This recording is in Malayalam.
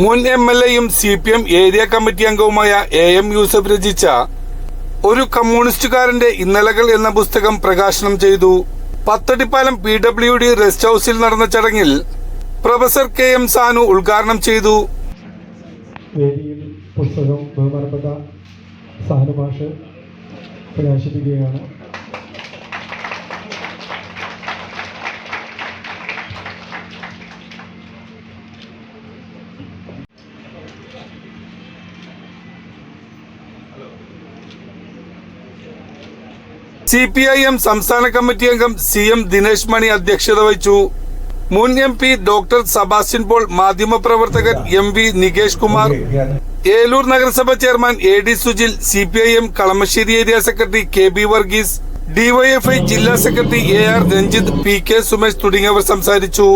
മുൻ എം എൽ എയും C P M area committee അംഗവുമായ എ എം യൂസഫ് രചിച്ച ഒരു കമ്മ്യൂണിസ്റ്റുകാരന്റെ ഇന്നലകൾ എന്ന പുസ്തകം പ്രകാശനം ചെയ്തു. Pathadipalam P W D rest ഹൌസിൽ നടന്ന ചടങ്ങിൽ പ്രൊഫസർ കെ എം സാനു ഉദ്ഘാടനം ചെയ്തു. പുസ്തകം ബഹുമാനപ്പെട്ട സാനുഭാഷ് പ്രകാശിപ്പിക്കുകയാണ്. സി പി ഐ എം സംസ്ഥാന കമ്മിറ്റി അംഗം സി എം ദിനേശ് മണി അധ്യക്ഷത വഹിച്ചു. മുൻ M P doctor Sebastian Paul മാധ്യമപ്രവർത്തകൻ എം വി നികേഷ് കുമാർ ഏലൂർ നഗരസഭ chairman A D Sujil C P I M Kalamassery area secretary K B Varghese DYFI ജില്ലാ secretary A R Ranjith P K Sumesh തുടങ്ങിയവർ സംസാരിച്ചു.